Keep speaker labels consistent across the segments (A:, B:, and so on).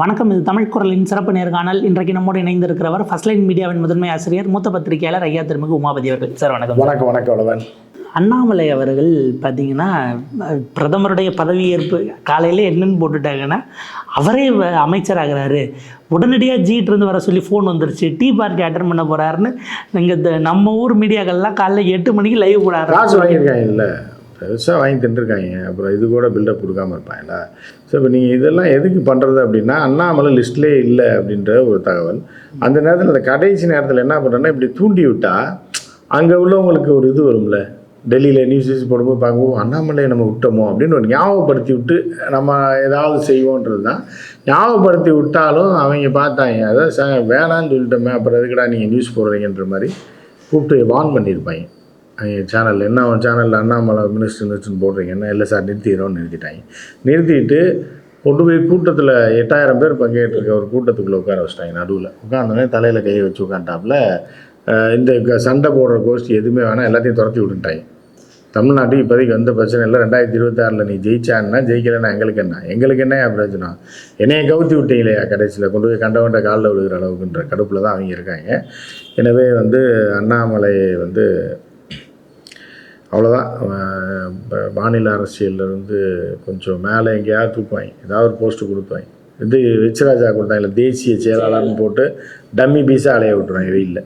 A: வணக்கம் இது தமிழ் குரலின் சிறப்பு நேர்காணல். இன்றைக்கு நம்மோடு இணைந்திருக்கிறவர் ஃபர்ஸ்ட் லைன் மீடியாவின் முதன்மை ஆசிரியர் மூத்த பத்திரிகையாளர் ஐயா திருமிகு உமாபதி அவர்கள். சார் வணக்கம்.
B: வணக்கம் வணக்கம்
A: அண்ணாமலை அவர்கள் பார்த்தீங்கன்னா பிரதமருடைய பதவியேற்பு காலையில் என்னன்னு போட்டுட்டாங்கன்னா அவரே அமைச்சராகிறாரு. உடனடியாக ஜீட் இருந்து வர சொல்லி ஃபோன் வந்துருச்சு. டீ பார்ட்டி அட்டன் பண்ண போகிறாருன்னு இங்கே நம்ம ஊர் மீடியாக்கள்லாம் காலைல எட்டு மணிக்கு லைவ் போடாரு
B: இல்லை. பெருசாக வாங்கி தின்றுருக்காங்க. அப்புறம் இது கூட பில்டப் கொடுக்காம இருப்பாங்களா? ஸோ இப்போ நீங்கள் இதெல்லாம் எதுக்கு பண்ணுறது அப்படின்னா அண்ணாமலை லிஸ்ட்லேயே இல்லை அப்படின்ற ஒரு தகவல். அந்த நேரத்தில் அந்த கடைசி நேரத்தில் என்ன பண்ணுறேன்னா இப்படி தூண்டி விட்டால் அங்கே உள்ளவங்களுக்கு ஒரு இது வரும்ல. டெல்லியில் நியூஸ் நியூஸ் போடும்போது பார்க்கும்போது அண்ணாமலையை நம்ம விட்டோமோ அப்படின்னு ஒரு ஞாபகப்படுத்தி விட்டு நம்ம ஏதாவது செய்வோன்றது தான். ஞாபகப்படுத்தி விட்டாலும் அவங்க பார்த்தாங்க அதாவது வேணான்னு சொல்லிட்டோமே அப்புறம் எதுக்குடா நீங்கள் நியூஸ் போடுறீங்கன்ற மாதிரி கூப்பிட்டு வார்ன் பண்ணியிருப்பாங்க. சேனல் என்ன அவன் சேனலில் அண்ணாமலை மினிஸ்டர் மினிஸ்டர்னு போடுறீங்க? என்ன? இல்லை சார் நிறுத்திடுறோம்னு நிறுத்திட்டாங்க. நிறுத்திட்டு கொண்டு போய் கூட்டத்தில் எட்டாயிரம் பேர் பங்கேற்றிருக்க ஒரு கூட்டத்துக்குள்ளே உட்கார வச்சிட்டாங்க நடுவில். உட்காந்தோடனே தலையில் கையை வச்சு உட்காந்துட்டாப்புல இந்த க- சண்டை போடுற கோஷ்டி எதுவுமே வேணாம் எல்லாத்தையும் துரத்தி விட்டுட்டாங்க. தமிழ்நாட்டுக்கு இப்போதைக்கு எந்த பிரச்சனை இல்லை. ரெண்டாயிரத்தி இருபத்தாறில் நீ ஜெயிச்சான்னா ஜெயிக்கலைன்னா எங்களுக்கு என்ன? எங்களுக்கு என்ன பிரச்சனை? என்னையை கவுத்தி விட்டீங்களே கடைசியில்? கொண்டு போய் கண்டவன்ட்ட காலில் விழுகிற அளவுக்குன்ற கடுப்பில் தான் அவங்க இருக்காங்க. எனவே வந்து அண்ணாமலை வந்து அவ்வளோதான் மாநில அரசியல்ல இருந்து கொஞ்சம் மேலே எங்கேயாவது தூக்குவாங்க ஏதாவது ஒரு போஸ்ட்டு கொடுப்பாங்க இது ரிச்சராஜா கொடுத்தாங்க இல்லை தேசிய செயலாளர்னு போட்டு டம்மி பீஸாக அலைய விட்டுருவாங்க வெயிலில்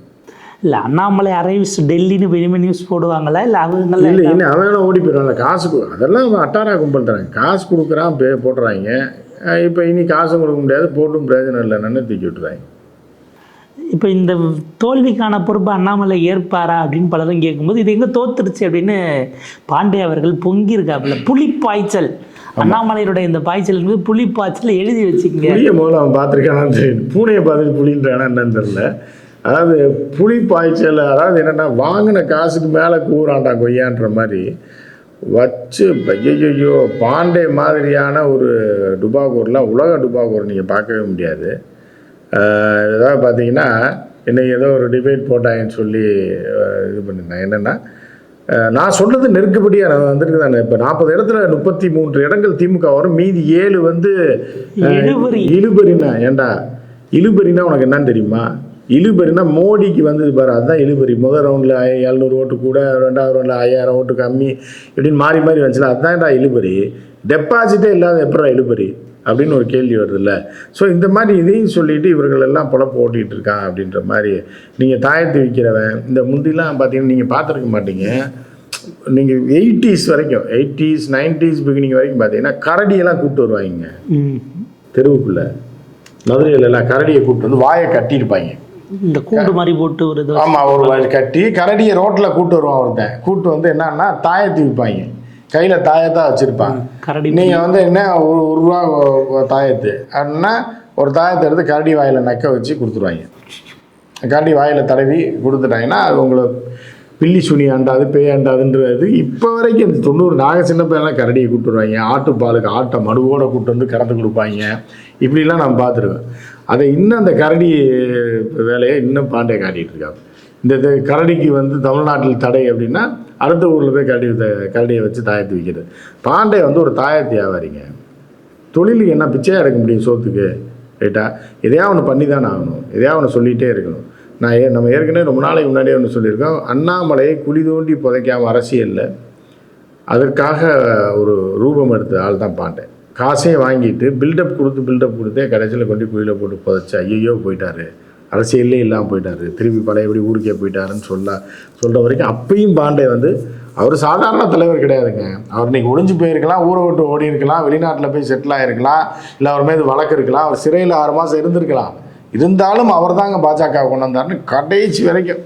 A: இல்லை. அண்ணாமலை அரைவ்ஸ் டெல்லின்னு இனிமேல் நியூஸ் போடுவாங்களா இல்லை அவங்க
B: இல்லை இன்னும் அவன் ஓடி போயிடுவான்ல காசு கொடு அதெல்லாம் அட்டாரா கும்பல் தராங்க காசு கொடுக்குறான் பே போட்டுறாங்க இப்போ இனி காசும் கொடுக்க முடியாது போட்டும் பிரயோஜனம் இல்லைன்னு தூக்கி விட்டுறாங்க
A: இப்போ இந்த தோல்விக்கான பொறுப்பு அண்ணாமலை ஏற்பாரா அப்படின்னு பலரும் கேட்கும்போது இது எங்கே தோத்துருச்சு அப்படின்னு பாண்டே அவர்கள் பொங்கியிருக்காப்புல. புலிப்பாய்ச்சல். அண்ணாமலையுடைய இந்த பாய்ச்சல் என்பது புலிப்பாய்ச்சல் எழுதி வச்சுக்கங்க.
B: புளியை முதல்ல அவன் பார்த்துருக்கானான்னு தெரியும் பூனையை பார்த்துட்டு புளின்றானா என்னன்னு தெரில அதாவது புலி பாய்ச்சல் அதாவது என்னென்னா வாங்கின காசுக்கு மேலே கூறாண்டா கொய்யான்ற மாதிரி வச்சு ஐயோ பாண்டே மாதிரியான ஒரு டுபாகூர்லாம் உலக டுபாகூர் நீங்கள் பார்க்கவே முடியாது. ஏதாவது பார்த்தீங்கன்னா இன்னைக்கு ஏதோ ஒரு டிபேட் போட்டாங்கன்னு சொல்லி இது பண்ணியிருந்தாங்க. என்னென்னா நான் சொல்றது நெருக்கடியாக நான் வந்திருக்கு தானே. இப்போ நாற்பது இடத்துல முப்பத்தி மூன்று இடங்கள் திமுக வரும். மீதி ஏழு வந்து. இழுபறினா ஏன்டா இழுபறினா உனக்கு என்னன்னு தெரியுமா? இழுபறினா மோடிக்கு வந்தது பாரு அதுதான் இழுபறி. முதல் ரவுண்டில் எழுநூறு ஓட்டு கூட ரெண்டாவது ரவுண்டில் ஐயாயிரம் ஓட்டு கம்மி இப்படின்னு மாறி மாறி வந்துச்சுல அதுதான்டா இழுபறி. டெபாசிட்டே இல்லாத எப்படா இழுபறி? அப்படின்னு ஒரு கேள்வி வருதுல்ல. ஸோ இந்த மாதிரி இதையும் சொல்லிட்டு இவர்கள் எல்லாம் பொழப்பு ஓட்டிகிட்டு இருக்கான் அப்படின்ற மாதிரி நீங்கள் தாயத்து விற்கிறவன் இந்த முந்திலாம் பார்த்தீங்கன்னா நீங்கள் பார்த்துருக்க மாட்டீங்க. நீங்கள் எயிட்டிஸ் வரைக்கும் எயிட்டிஸ் நைன்டிஸ் பிகினிங் வரைக்கும் பார்த்தீங்கன்னா கரடியெல்லாம் கூப்பிட்டு வருவாங்க.
A: ம்.
B: தெருவுக்குள்ள. மதுரையில எல்லாம் கரடியை கூப்பிட்டு வந்து வாயை கட்டியிருப்பாங்க.
A: இந்த கூண்டு மாதிரி போட்டு ஒரு
B: ஆமாம் ஒரு கட்டி கரடியை ரோட்டில் கூப்பிட்டு வருவான் ஒருத்தன். கூப்பிட்டு வந்து என்னன்னா தாயத்தி விற்பாங்க கையில் தாயத்தான் வச்சுருப்பான் நீங்கள் வந்து என்ன ஒரு ஒரு ரூபா தாயத்து? அப்படின்னா ஒரு தாயத்தை எடுத்து கரடி வாயில் நக்க வச்சு கொடுத்துருவாங்க. கரடி வாயில் தடவி கொடுத்துட்டாங்கன்னா அது உங்களை பில்லி சுனி ஆண்டாது பேய் ஆண்டாதுன்றது இப்போ வரைக்கும் தொண்ணூறு நாக சின்ன பையன்லாம் கரடியை கூப்பிட்டு வருவாங்க. ஆட்டுப்பாலுக்கு ஆட்டை மடுவோட கூப்பிட்டு வந்து கறந்து கொடுப்பாங்க. இப்படிலாம் நான் பார்த்துருவேன் அதை இன்னும் அந்த கரடி வேலையை இன்னும் பாண்டே காட்டிகிட்டு இருக்காங்க. இந்த இது கரடிக்கு வந்து தமிழ்நாட்டில் தடை அப்படின்னா அடுத்த ஊரில் போய் கரடி த- கரடியை வச்சு தாயத்து விற்கிறது பாண்டே வந்து ஒரு தாயத்து வியாபாரிங்க. தொழிலுக்கு என்ன பிச்சையாக எடுக்க முடியும் சோத்துக்கு ரைட்டா? எதையா ஒன்று பண்ணி தான் ஆகணும். எதையா ஒன்று சொல்லிகிட்டே இருக்கணும். நான் ஏ நம்ம ஏற்கனவே ரொம்ப நாளைக்கு முன்னாடியே ஒன்று சொல்லியிருக்கோம். அண்ணாமலையை குழி தோண்டி புதைக்காம அரசியலில் அதற்காக ஒரு ரூபம் எடுத்த ஆள் தான் பாண்டே. காசையும் வாங்கிட்டு பில்டப் கொடுத்து பில்டப் கொடுத்தே கடைசியில் கொண்டு குழியில் போட்டு புதைச்சா ஐயோ போயிட்டாரு. அரசியல்லே இல்லாமல் போயிட்டாரு. திருப்பி பழையபடி ஊருக்கே போயிட்டாருன்னு சொல்ல சொல்கிற வரைக்கும் அப்பயும் பாண்டே வந்து அவர் சாதாரண தலைவர் கிடையாதுங்க. அவர் இன்னைக்கு ஒளிஞ்சு போயிருக்கலாம் ஊரை விட்டு ஓடி இருக்கலாம் வெளிநாட்டில் போய் செட்டில் ஆகிருக்கலாம் இல்லை அவர் மீது வழக்கு இருக்கலாம் அவர் சிறையில் ஆறு மாதம் இருந்திருக்கலாம். இருந்தாலும் அவர் தாங்க பாஜக கொண்டு வந்தாருன்னு கடைசி வரைக்கும்.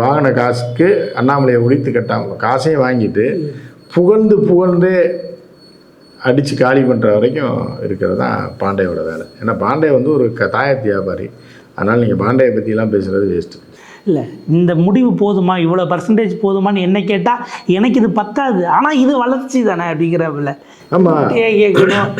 B: வாங்கின காசுக்கு அண்ணாமலையை ஒழித்து கட்டாமல் காசையும் வாங்கிட்டு புகழ்ந்து புகழ்ந்து அடித்து காலி பண்ணுற வரைக்கும் இருக்கிறது தான் பாண்டேயோட வேலை. ஏன்னா பாண்டே வந்து ஒரு க தாயத்து வியாபாரி. அதனால் நீங்கள் பாண்டையை பற்றிலாம் பேசுகிறது வேஸ்ட்டு
A: இல்லை இந்த முடிவு போதுமா? இவ்வளோ பர்சன்டேஜ் போதுமான்னு என்ன கேட்டால் எனக்கு இது பத்தாது. ஆனால் இது வளர்ச்சி தானே அப்படிங்கிறப்பில்ல
B: ஆமாம்
A: கேட்கணும்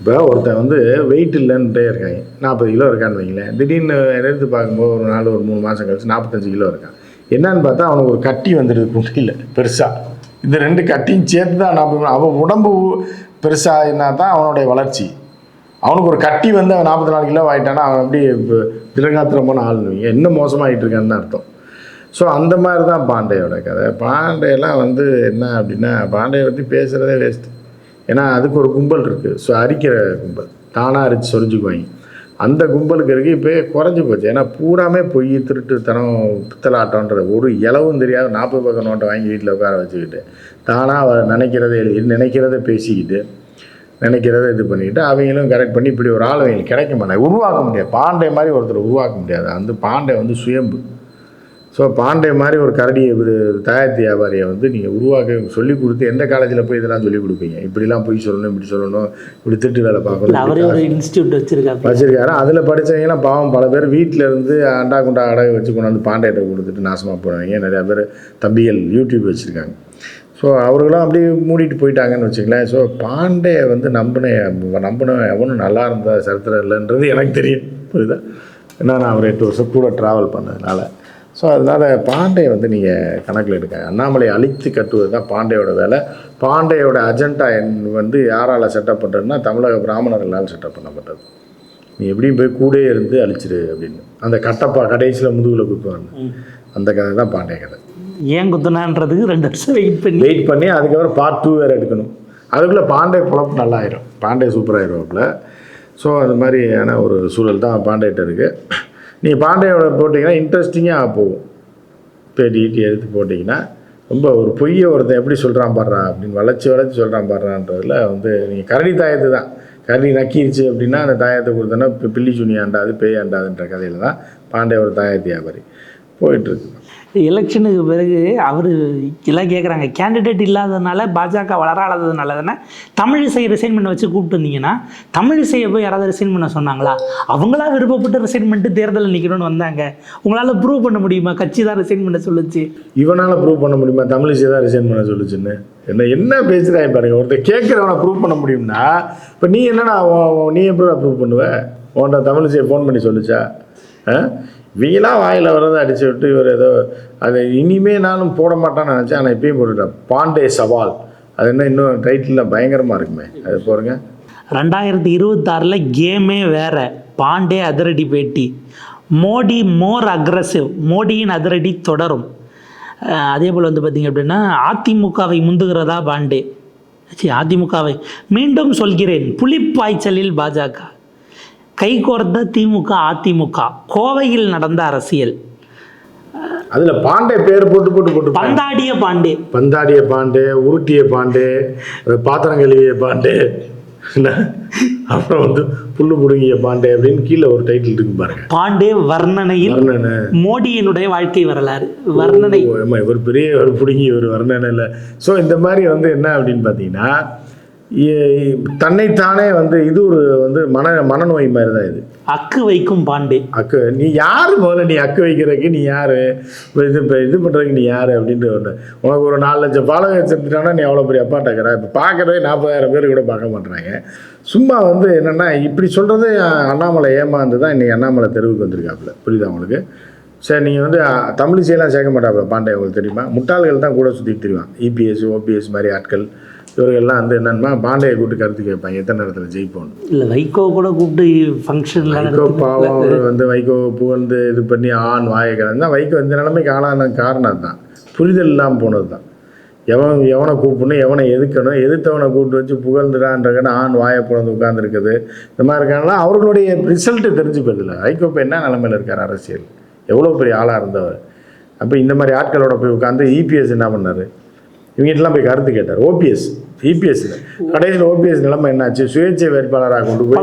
B: இப்போ ஒருத்தன் வந்து வெயிட் இல்லைன்ட்டே இருக்காங்க. நாற்பது கிலோ இருக்கான்னு வைங்களேன். திடீர்னு எடுத்து பார்க்கும்போது ஒரு நாள் ஒரு மூணு மாதம் கழிச்சு நாற்பத்தஞ்சு கிலோ இருக்கான். என்னன்னு பார்த்தா அவனுக்கு ஒரு கட்டி வந்துடுது குண்டியில் பெருசாக இந்த ரெண்டு கட்டியும் சேர்த்து தான் நாற்பது அவன் உடம்பு பெருசாகினா தான் அவனுடைய வளர்ச்சி. அவனுக்கு ஒரு கட்டி வந்து அவன் நாற்பத்தி நாலு கிலோ ஆகிட்டானா அவன் அப்படி திரகாத்திரமான ஆள் என்ன மோசமாகிட்டு இருக்கான்னு அர்த்தம். ஸோ அந்த மாதிரி தான் பாண்டேயோட கதை. பாண்டேலாம் வந்து என்ன அப்படின்னா பாண்டையை பற்றி பேசுகிறதே வேஸ்ட்டு ஏன்னா அதுக்கு ஒரு கும்பல் இருக்குது ஸோ அரிக்கிற கும்பல். தானாக அரிச்சு சொரிஞ்சுக்குவாங்க. அந்த கும்பலுக்கு இருக்கு. இப்போ குறைஞ்சி போச்சு. ஏன்னா பூராமே பொய் திருட்டுத்தனம் பித்தலாட்டம்ன்ற ஒரு இலவும் தெரியாத நாற்பது பக்கம் நோட்டை வாங்கி வீட்டில் உட்கார வச்சுக்கிட்டு தானாக நினைக்கிறத எழுதி நினைக்கிறத பேசிக்கிட்டு நினைக்கிறத இது பண்ணிக்கிட்டு அவங்களும் கரெக்ட் பண்ணி இப்படி ஒரு ஆள் அவங்களுக்கு கிடைக்க மாட்டாங்க. உருவாக்க முடியாது. பாண்டே மாதிரி ஒருத்தர் உருவாக்க முடியாது. அந்த பாண்டே வந்து சுயம்பு. ஸோ பாண்டே மாதிரி ஒரு கரடி தயாரித்து வியாபாரியை வந்து நீங்கள் உருவாக்க சொல்லி கொடுத்து எந்த காலேஜில் போய் இதெல்லாம் சொல்லி கொடுப்பீங்க? இப்படிலாம் போய் சொல்லணும் இப்படி சொல்லணும் இப்படி திட்டு வேலை
A: இல்லை அவரே
B: பார்க்கணும்
A: ஒரு இன்ஸ்டியூட் வச்சிருக்காரு.
B: வச்சிருக்காரு. அதில் படித்தவங்கலாம் பாவம் பல பேர் வீட்டில் இருந்து அண்டா குண்டா அடகு வச்சு கொண்டு வந்து பாண்டேட்ட கொடுத்துட்டு நாசமாக போனவங்க நிறையா பேர் தம்பிகள் யூடியூப் வச்சுருக்காங்க. ஸோ அவர்களும் அப்படியே மூடிட்டு போயிட்டாங்கன்னு வச்சுங்களேன் ஸோ பாண்டே வந்து நம்பின நம்பின எவனும் நல்லா இருந்த சரித்திரம் இல்லைன்றது எனக்கு தெரியும். புரியுதா? ஏன்னா நான் ஒரு எட்டு வருஷம் கூட ட்ராவல் பண்ணதுனால. ஸோ அதனால் பாண்டே வந்து நீங்கள் கணக்கில் எடுக்க அண்ணாமலை அழித்து கட்டுவது தான் பாண்டேயோட வேலை. பாண்டேயோட அஜெண்டா என் வந்து யாரால் செட்டப் பண்ணுறதுன்னா தமிழக பிராமணர்களால் செட்டப் பண்ணப்பட்டது. நீ எப்படியும் போய் கூடயே இருந்து அழிச்சிடு அப்படின்னு. அந்த கட்டப்பா கடைசியில் முதுகில் குத்துவாங்க. அந்த கதை தான் பாண்டிய கதை.
A: ஏன் குத்துனான்றதுக்கு ரெண்டு வருஷம் வெயிட் பண்ணி.
B: வெயிட் பண்ணி அதுக்கப்புறம் பார்ட் டூ வேறு எடுக்கணும். அதுக்குள்ளே பாண்டே பொழப்பு நல்லாயிரும். பாண்டே சூப்பராகிடுவாப்புல ஸோ அது மாதிரியான ஒரு சூழல் தான் பாண்டேட்ட இருக்குது நீங்கள் பாண்டேயோட போட்டிங்கன்னா இன்ட்ரெஸ்டிங்காக போகும். பேட்டி ஈட்டி எடுத்து போட்டிங்கன்னா ரொம்ப ஒரு பொய்யை ஒருத்தன் எப்படி சொல்கிறான் பாடுறான் அப்படின்னு வளைச்சி வளைச்சி சொல்கிறான் பாடுறான்றதுல வந்து நீங்கள் கரடி தாயத்து தான். கரடி நக்கிருச்சு அப்படின்னா அந்த தாயத்தை கொடுத்தோன்னா பில்லி சுனி ஆண்டாது பேய் ஆண்டாதுன்ற கதையில் தான் பாண்டே ஒரு தாயத்து வியாபாரி போயிட்டுருக்கு
A: எலெக்ஷனுக்கு பிறகு அவர் எல்லாம் கேட்குறாங்க கேண்டிடேட் இல்லாததுனால பாஜக வளராததுனால தானே தமிழிசை ரிசைன் பண்ண வச்சு கூப்பிட்டு வந்தீங்கன்னா தமிழிசையை போய் யாராவது ரிசைன் பண்ண சொன்னாங்களா? அவங்களா விருப்பப்பட்டு ரிசைன் பண்ணிட்டு தேர்தலில் நிற்கணும்னு வந்தாங்க. உங்களால் ப்ரூவ் பண்ண முடியுமா? கட்சி தான் ரிசைன் பண்ண சொல்லுச்சு.
B: இவனால் ப்ரூவ் பண்ண முடியுமா? தமிழிசை தான் ரிசைன் பண்ண சொல்லுச்சுன்னு. என்ன என்ன பேசுகிறாய் பாருங்க. ஒருத்தர் கேட்குறவனை ப்ரூவ் பண்ண முடியும்னா இப்போ நீ என்னடா நீ எப்படி ப்ரூவ் பண்ணுவ? உன்ட்ட தமிழிசையை ஃபோன் பண்ணி சொல்லுச்சா? வீணாக வாயில் வர்றதை அடிச்சு விட்டு இவர் ஏதோ அதை இனிமே நானும் போட மாட்டான்னு நினச்சேன் ஆனால் இப்பயும் போட்டுட்டேன் பாண்டே சவால். அது என்ன இன்னும் டைட்டில் பயங்கரமாக இருக்குமே. அது பாருங்க.
A: ரெண்டாயிரத்தி இருபத்தாறில் கேமே வேற. பாண்டே அதிரடி பேட்டி. மோடி மோர் அக்ரஸிவ் மோடியின் அதிரடி தொடரும். அதே போல் வந்து பார்த்திங்க அப்படின்னா அதிமுகவை முந்துகிறதா பாண்டே. ச்சீ, அதிமுகவை மீண்டும் சொல்கிறேன். புலிப்பாய்ச்சலில் பாஜக. கைகோர்த்த திமுக அதிமுக. கோவையில் நடந்த அரசியல்.
B: அதில் பாண்டே பேர் போட்டு போட்டு போட்டு
A: பந்தாடிய பாண்டே.
B: பந்தாடிய பாண்டே உருட்டிய பாண்டே பாத்திரம் கழுவிய பாண்டே? அப்புறம் வந்து புல்லு புடுங்கிய பாண்டே அப்படின்னு கீழே ஒரு டைட்டில் இருக்கு பாருங்க.
A: பாண்டே வர்ணனையில்
B: வர்ணனை.
A: மோடியினுடைய வாழ்க்கை வரலாறு. வர்ணனை.
B: இவர் பெரிய ஒரு புடுங்கி ஒரு வர்ணனை இல்லை ஸோ இந்த மாதிரி வந்து என்ன அப்படின்னு பார்த்தீங்கன்னா தன்னைத்தானே வந்து இது ஒரு வந்து மன மனநோய் மாதிரி தான் இது.
A: அக்கு வைக்கும் பாண்டே.
B: அக்கு நீ யார் முதல்ல? நீ அக்கு வைக்கிறதுக்கு நீ யார்? இது இப்போ இது பண்ணுறதுக்கு நீ யார்? அப்படின்ற ஒன்று உனக்கு ஒரு நாலு லட்சம் ஃபாலோவர்ஸ் எடுத்துட்டானா நீ அவ்வளோ பெரிய அப்பா டக்கற இப்போ பார்க்குறதே நாற்பதாயிரம் பேர் கூட பார்க்க மாட்றாங்க. சும்மா வந்து என்னென்னா இப்படி சொல்கிறது அண்ணாமலை ஏமாந்து தான் இன்றைக்கி அண்ணாமலை தெருவுக்கு வந்திருக்காப்புல. புரியுதா உங்களுக்கு? சரி நீங்கள் வந்து தமிழிசையெல்லாம் சேர்க்க மாட்டாப்புல பாண்டே உங்களுக்கு தெரியுமா? முட்டாள்கள் தான் கூட சுற்றிட்டு தெரியும் இபிஎஸ் ஓபிஎஸ் மாதிரி ஆட்கள். இவர்கள்லாம் வந்து என்னென்னா பாண்டையை கூப்பிட்டு கருத்து கேட்பாங்க எத்தனை நேரத்தில் ஜெயிப்போம்
A: இல்லை வைகோ கூட கூப்பிட்டு ஃபங்க்ஷன்லாம்
B: வைகோ பாவம் அவர் வந்து வைகோ புகழ்ந்து இது பண்ணி ஆண் வாயை கலந்து வைகோ இந்த நிலைமைக்கு ஆளான காரணம் தான் புரிதல் இல்லாமல் போனது தான் எவன் எவனை கூப்பிடணும் எவனை எதுக்கணும் எதிர்த்தவனை கூப்பிட்டு வச்சு புகழ்ந்துடான்றக்கன்னு ஆண் வாயை பிறந்து உட்காந்துருக்குது இந்த மாதிரி இருக்காங்கன்னா அவர்களுடைய ரிசல்ட்டு தெரிஞ்சு போயிருதில்ல வைகோ இப்போ என்ன நிலமையில இருக்கார் அரசியல்? எவ்வளோ பெரிய ஆளாக இருந்தவர்? அப்போ இந்த மாதிரி ஆட்களோட போய் உட்காந்து இபிஎஸ் என்ன பண்ணார்? இவங்ககிட்டலாம் போய் கருத்து கேட்டார். ஓபிஎஸ் இபிஎஸ் கடைசியில் ஓபிஎஸ் நிலைமை என்னாச்சு? சுயேட்சை வேட்பாளராக கொண்டு போய்.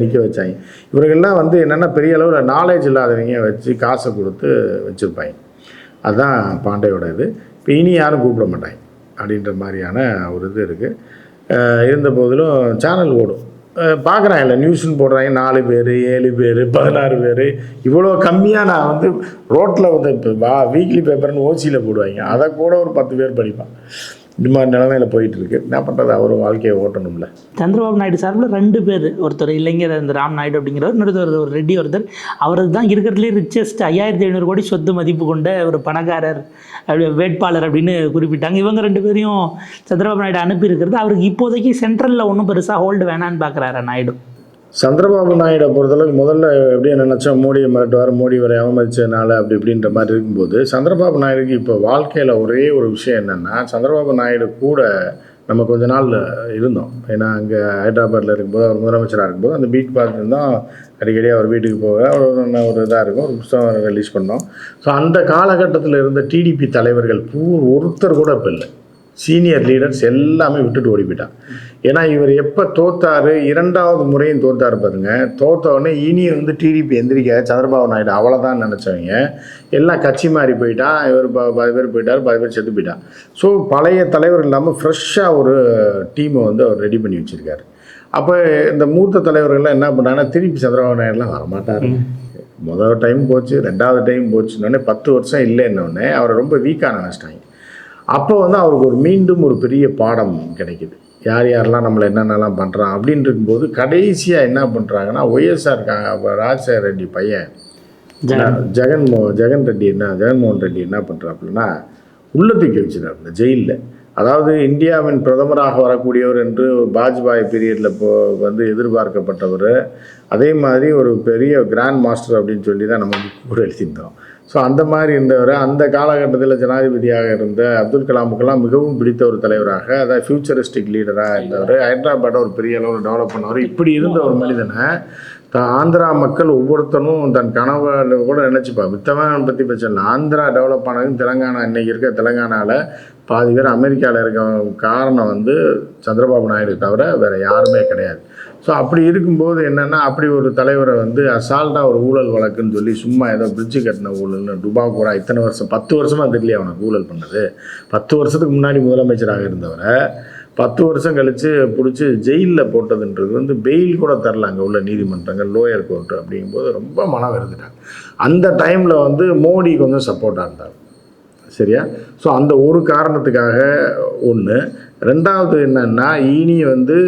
B: நிற்க வச்சாங்க. இவர்கள்லாம் வந்து என்னென்னா பெரிய அளவில் நாலேஜ் இல்லாதவங்க வச்சு காசை கொடுத்து வச்சுருப்பாங்க. அதுதான் பாண்டையோட இது. இப்போ இனி யாரும் கூப்பிட மாட்டாங்க. அப்படின்ற மாதிரியான ஒரு இது இருக்குது இருந்த போதிலும் சேனல் ஓடும். பார்க்குறேன் இல்லை நியூஸ்னு போடுறாங்க. நாலு பேர் ஏழு பேர் பதினாறு பேர். இவ்வளோ கம்மியாக நான் வந்து ரோட்டில் வந்து இப்போ வா வீக்லி பேப்பர்னு ஓசியில் போடுவாங்க. அதை கூட ஒரு பத்து பேர் படிப்பான். இந்த மாதிரி நிலமையில போயிட்டு இருக்கு என்ன பண்ணுறது அவரும் வாழ்க்கையை ஓட்டணும்ல.
A: சந்திரபாபு நாயுடு சார்பில் ரெண்டு பேர் ஒருத்தர் இளைஞர் இந்த ராம் நாயுடு அப்படிங்கிறவர் இன்னொருத்தர் ஒரு ரெட்டி ஒருத்தர். அவரது தான் இருக்கிறதுலே ரிச்சஸ்ட் ஐயாயிரத்தி ஐநூறு கோடி சொத்து மதிப்பு கொண்ட ஒரு பணக்காரர் அப்படி வேட்பாளர் அப்படின்னு குறிப்பிட்டாங்க. இவங்க ரெண்டு பேரையும் சந்திரபாபு நாயுடு அனுப்பியிருக்கிறது. அவருக்கு இப்போதைக்கு சென்ட்ரலில் ஒன்றும் பெருசாக ஹோல்டு வேணான்னு பார்க்குறாரு நாயுடு.
B: சந்திரபாபு நாயுடை பொறுத்தளவுக்கு முதல்ல எப்படி நினச்சோம் மோடியை மிரட்டுவார் மோடி வரை அவமதிச்சதுனால அப்படி இப்படின்ற மாதிரி இருக்கும்போது சந்திரபாபு நாயுடுக்கு இப்போ வாழ்க்கையில் ஒரே ஒரு விஷயம் என்னென்னா சந்திரபாபு நாயுடு கூட நம்ம கொஞ்ச நாள் இருந்தோம். ஏன்னா அங்கே ஹைதராபாத்தில் இருக்கும்போது அவர் முதலமைச்சராக இருக்கும்போது அந்த பீட் பார்த்து தான் அடிக்கடி அவர் வீட்டுக்கு போக அவர் என்ன ஒரு இதாக இருக்கும் ஒரு புத்தகம் ரிலீஸ் பண்ணோம். ஸோ அந்த காலகட்டத்தில் இருந்த டிடிபி தலைவர்கள் பூ ஒருத்தர் கூட இப்போ இல்லை. சீனியர் லீடர்ஸ் எல்லாமே விட்டுட்டு ஓடி போயிட்டான் ஏன்னா இவர் எப்போ தோத்தாரு? இரண்டாவது முறையும் தோத்தாரு பாருங்க. தோத்த உடனே இனி வந்து டிடிபி எந்திரிக்க சந்திரபாபு நாயுடு அவ்வளோதான் நினச்சவங்க. எல்லாம் கட்சி மாறி போயிட்டான் இவர் ப- பாதி பேர் போயிட்டார் பாதி பேர் செத்து போயிட்டான் ஸோ பழைய தலைவர் இல்லாமல் ஃப்ரெஷ்ஷாக ஒரு டீமை வந்து அவர் ரெடி பண்ணி வச்சுருக்காரு. அப்போ இந்த மூத்த தலைவர்கள்லாம் என்ன பண்ணாங்கன்னா திருப்பி சந்திரபாபு நாயுடுலாம் வரமாட்டார். முதல் டைம் போச்சு ரெண்டாவது டைம் போச்சுன்னொடனே பத்து வருஷம் இல்லைன்னொடனே அவரை ரொம்ப வீக்காக நினச்சிட்டாங்க அப்போ வந்து அவருக்கு ஒரு மீண்டும் ஒரு பெரிய பாடம் கிடைக்குது. யார் யாரெல்லாம் நம்மளை என்னென்னலாம் பண்ணுறான் அப்படின்னு இருக்கும்போது கடைசியாக என்ன பண்ணுறாங்கன்னா ஒய்எஸ்ஆர் ராஜசேகர் ரெட்டி பையன் ஜெகன். மோ ஜெகன் ரெட்டி என்ன ஜெகன்மோகன் ரெட்டி என்ன பண்ணுறாப்புலன்னா உள்ள தூக்கி இந்த ஜெயிலில். அதாவது இந்தியாவின் பிரதமராக வரக்கூடியவர் என்று வாஜ்பாய் பீரியடில் இப்போ வந்து எதிர்பார்க்கப்பட்டவர். அதே மாதிரி ஒரு பெரிய கிராண்ட் மாஸ்டர் அப்படின்னு சொல்லி தான் நம்ம கூட எழுதியிருந்தோம். ஸோ அந்த மாதிரி இருந்தவர் அந்த காலகட்டத்தில் ஜனாதிபதியாக இருந்த அப்துல் கலாமுக்கெல்லாம் மிகவும் பிடித்த ஒரு தலைவராக அதாவது ஃபியூச்சரிஸ்டிக் லீடராக இருந்தவர். ஹைதராபாத்தை ஒரு பெரிய அளவில் டெவலப் பண்ணவர். இப்படி இருந்த ஒரு மனிதனை ஆந்திரா மக்கள் ஒவ்வொருத்தனும் தன் கனவை கூட நினச்சிப்பா மித்தவன் பற்றி பிரச்சனை இல்லை. ஆந்திரா டெவலப் ஆனதும் தெலங்கானா இன்னைக்கு இருக்க தெலங்கானாவில் பாதி பேர் அமெரிக்காவில் இருக்க காரணம் வந்து சந்திரபாபு நாயுடு தவிர வேறு யாருமே கிடையாது. ஸோ அப்படி இருக்கும்போது என்னென்னா அப்படி ஒரு தலைவரை வந்து அசால்ட்டாக ஒரு ஊழல் வழக்குன்னு சொல்லி சும்மா ஏதோ பிரிட்ஜு கட்டின ஊழல்னு டுபாகூரா இத்தனை வருஷம் பத்து வருஷமாக தெரியல அவனுக்கு ஊழல் பண்ணது. பத்து வருஷத்துக்கு முன்னாடி முதலமைச்சராக இருந்தவரை பத்து வருஷம் கழித்து பிடிச்சி ஜெயிலில் போட்டதுன்றது வந்து பெயில் கூட தரல அங்கே உள்ள நீதிமன்றங்கள் லோயர் கோர்ட்டு அப்படிங்கும்போது ரொம்ப மனம் இருந்துட்டாங்க அந்த டைமில் வந்து மோடி கொஞ்சம் சப்போர்ட்டாக இருந்தார். சரியா? ஸோ அந்த ஒரு காரணத்துக்காக ஒன்று ரெண்டாவது என்னென்னா இனி வந்து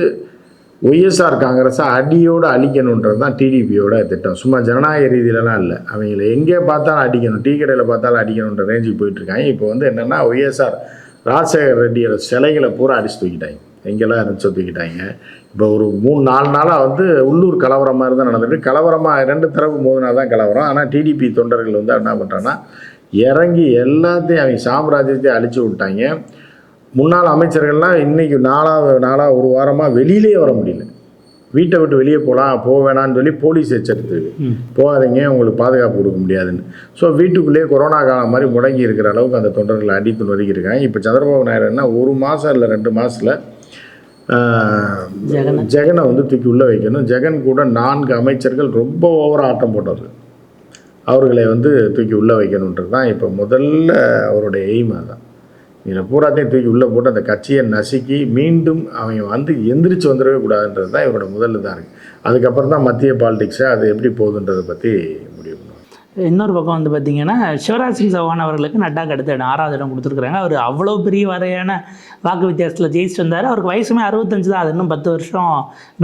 B: ஒய்எஸ்ஆர் காங்கிரஸை அடியோடு அழிக்கணுன்றது தான் டிடிபியோட திட்டம். சும்மா ஜனநாயக ரீதியிலலாம் இல்லை. அவங்கள எங்கே பார்த்தாலும் அடிக்கணும். டீ கடையில் பார்த்தாலும் அடிக்கணுன்ற ரேஞ்சுக்கு போயிட்டுருக்காங்க இப்போ வந்து என்னென்னா ஒய்எஸ்ஆர் ராஜசேகர் ரெட்டியோட சிலைகளை பூரா அடிச்சு தூக்கிட்டாங்க. எங்கெல்லாம் அடிச்சு தூக்கிட்டாங்க. இப்போ ஒரு மூணு நாலு நாளாக வந்து உள்ளூர் கலவரமாக இருந்தால் நடந்துட்டு கலவரமாக ரெண்டு தரப்பு மோதினா தான் கலவரம். ஆனால் டிடிபி தொண்டர்கள் வந்து என்ன பண்ணுறாங்கன்னா இறங்கி எல்லாத்தையும் அவங்க சாம்ராஜ்யத்தையும் அழிச்சு விட்டாங்க. முன்னாள் அமைச்சர்கள்லாம் இன்றைக்கி நாலாவது நாளாக ஒரு வாரமாக வெளியிலே வர முடியல. வீட்டை விட்டு வெளியே போகலாம் போக வேணாம்னு சொல்லி போலீஸ் எச்சரித்தது போகாதீங்க உங்களுக்கு பாதுகாப்பு கொடுக்க முடியாதுன்னு. ஸோ வீட்டுக்குள்ளேயே கொரோனா காலம் மாதிரி முடங்கி இருக்கிற அளவுக்கு அந்த தொண்டர்களை அடித்து நொறுக்கி இருக்காங்க. இப்போ சந்திரபாபு நாயுடு என்ன ஒரு மாதம் இல்லை ரெண்டு மாதத்தில்
A: ஜெகனை.
B: வந்து தூக்கி உள்ளே வைக்கணும். ஜெகன் கூட நான்கு அமைச்சர்கள் ரொம்ப ஓவராக ஆட்டம் போட்டவர் அவர்களை வந்து தூக்கி உள்ளே வைக்கணுன்றது தான் இப்போ முதல்ல அவருடைய எய்ம் அதுதான் இதில் பூராத்தையும் தூக்கி உள்ளே போட்டு அந்த கட்சியை நசுக்கி மீண்டும் அவங்க வந்து எந்திரிச்சு வந்துடவே கூடாதுன்றது தான் இவரோட முதல் இதாக இருக்குது. அதுக்கப்புறம் தான் மத்திய பாலிடிக்ஸை அது எப்படி போகுதுன்றதை பற்றி முடிவு பண்ணுவாங்க
A: இன்னொரு பக்கம் வந்து பார்த்தீங்கன்னா சிவராஜ் சிங் சௌஹான் அவர்களுக்கு நட்டாக்கு அடுத்த இடம் ஆறாவது இடம் கொடுத்துருக்குறாங்க. அவர் அவ்வளோ பெரிய வரையான வாக்கு வித்தியாசத்தில் ஜெயிச்சு வந்தார். அவருக்கு வயசுமே அறுபத்தஞ்சு தான். அது இன்னும் பத்து வருஷம்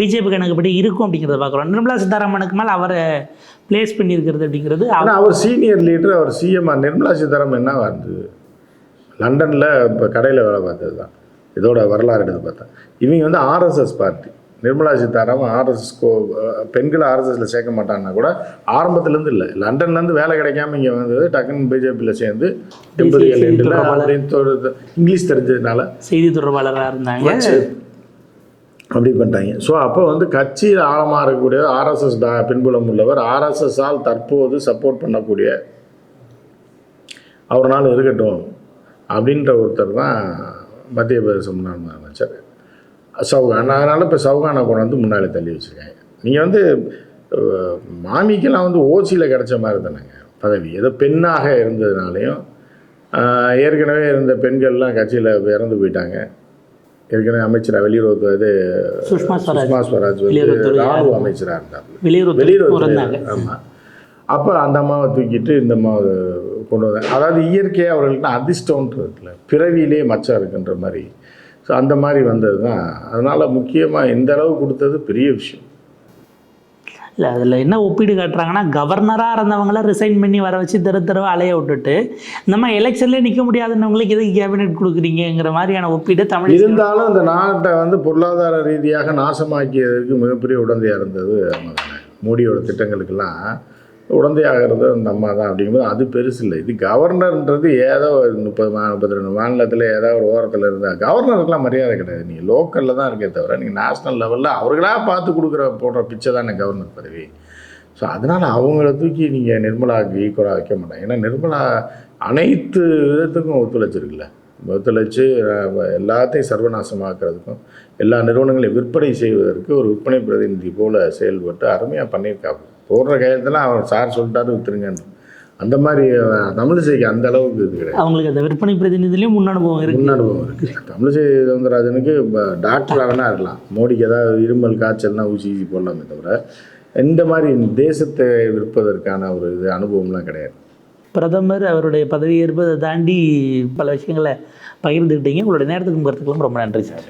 A: பிஜேபி கணக்குப்படி இருக்கும் அப்படிங்கிறத பார்க்குறோம். நிர்மலா சீதாராமனுக்கு மேலே அவரை ப்ளேஸ் பண்ணியிருக்கிறது அப்படிங்கிறது
B: ஆனால் அவர் சீனியர் லீடர் அவர் சிஎம்ஆர் நிர்மலா சீதாராமன் என்ன இருந்தது லண்டனில் இப்போ கடையில் வேலை பார்த்தது தான் இதோட வரலாறு எடுத்து பார்த்தா. இவங்க வந்து RSS party Nirmala Sitharaman RSS கோ பெண்களை ஆர்எஸ்எஸ்ல சேர்க்க மாட்டாங்கன்னா கூட ஆரம்பத்துலேருந்து இல்லை. லண்டன்லேருந்து வேலை கிடைக்காம இங்கே வந்தது டக்குன்னு பிஜேபியில் சேர்ந்து இங்கிலீஷ் தெரிஞ்சதுனால.
A: செய்தி தொடர்பாளராக இருந்தாங்க.
B: அப்படி பண்ணிட்டாங்க. ஸோ அப்போ வந்து கட்சியில் ஆழமாக இருக்கக்கூடிய ஆர்எஸ்எஸ் பின்புலம் உள்ளவர் ஆர்எஸ்எஸ்ஸால் தற்போது சப்போர்ட் பண்ணக்கூடிய அவர்னால இருக்கட்டும். அப்படின்ற ஒருத்தர் தான் மத்திய பிரதேச முன்னாள் முதலமைச்சர். சவுகான் அதனால் இப்போ சவுகானை கொண்டு வந்து முன்னாடி தள்ளி வச்சுருக்காங்க நீங்கள் வந்து மாமிக்கெல்லாம் வந்து ஓசியில் கிடைச்ச மாதிரி தானேங்க பதவி. ஏதோ பெண்ணாக இருந்ததுனாலையும் ஏற்கனவே இருந்த பெண்கள்லாம் கட்சியில் இறந்து போயிட்டாங்க. ஏற்கனவே அமைச்சராக வெளியுறவு இது
A: சுஷ்மா ஸ்வராஜ்.
B: வந்து ராணுவ அமைச்சராக இருந்தார்
A: வெளியுறவு
B: வெளியுறவு ஆமாம் அப்போ அந்த அம்மாவை தூக்கிட்டு இந்த அம்மாவை கொண்டு வந்தாங்க அதாவது இயற்கையாக அவர்களுக்கு அதிர்ஷ்டம்ன்றது இருக்குல்ல பிறவியிலே மச்சம் இருக்குன்ற மாதிரி. ஸோ அந்த மாதிரி வந்தது தான் அதனால் முக்கியமாக இந்த அளவு கொடுத்தது பெரிய விஷயம்.
A: இல்லை அதில் என்ன ஒப்பீடு காட்டுறாங்கன்னா கவர்னராக இருந்தவங்கள ரிசைன் பண்ணி வர வச்சு தெரு தெருவா அலைய விட்டுட்டு நம்ம எலெக்ஷன்லேயே நிற்க முடியாதுன்னவங்களுக்கு எதுக்கு கேபினெட் கொடுக்குறீங்கிற மாதிரியான ஒப்பீடு தமிழ்
B: இருந்தாலும் இந்த நாட்டை வந்து பொருளாதார ரீதியாக நாசமாக்கியதற்கு மிகப்பெரிய உடந்தையாக இருந்தது மோடியோட திட்டங்களுக்கெல்லாம் உடந்தையாகிறது அந்த அம்மா தான் அப்படிங்கும்போது அது பெருசு இல்லை. இது கவர்னர்ன்றது ஏதோ ஒரு முப்பது மா முப்பத்தி ரெண்டு மாநிலத்தில் ஏதோ ஒரு ஓரத்தில் இருந்தால் கவர்னருக்கெல்லாம் மரியாதை கிடையாது. நீங்கள் லோக்கலில் தான் இருக்கே தவிர நீங்கள் நேஷ்னல் லெவலில் அவர்களாக பார்த்து கொடுக்குற போடுற பிச்சை தானே கவர்னர் பதவி. ஸோ அதனால் அவங்கள தூக்கி நீங்கள் நிர்மலாவுக்கு ஈக்குவலாக வைக்க மாட்டாங்க. ஏன்னா நிர்மலா அனைத்து விதத்துக்கும் ஒத்துழைச்சிருக்குல்ல. ஒத்துழைச்சு எல்லாத்தையும் சர்வநாசமாக்குறதுக்கும் எல்லா நிறுவனங்களையும் விற்பனை செய்வதற்கு ஒரு விற்பனை பிரதிநிதி போல் செயல்பட்டு அருமையாக பண்ணியிருக்காங்க போடுற கையெழுத்தெல்லாம் அவர் சார் சொல்லிட்டாரு வித்துருங்கன்னு. அந்த மாதிரி தமிழிசைக்கு அந்த அளவுக்கு இது கிடையாது.
A: அவங்களுக்கு அந்த விற்பனை பிரதிநிதிலையும் முன் அனுபவம் இருக்கு.
B: முன் அனுபவம் இருக்குது தமிழிசை சவுந்தரராஜனுக்கு டாக்டராக வேணா இருக்கலாம். மோடிக்கு ஏதாவது இருமல் காய்ச்சல்னா ஊசி ஊசி போடலாமே தவிர இந்த மாதிரி தேசத்தை விற்பதற்கான ஒரு இது அனுபவம்லாம் கிடையாது.
A: பிரதமர் அவருடைய பதவி ஏற்பதை தாண்டி பல விஷயங்களை பகிர்ந்துக்கிட்டீங்க உங்களுடைய நேரத்துக்கும் கருத்துக்களும் ரொம்ப நன்றி சார்.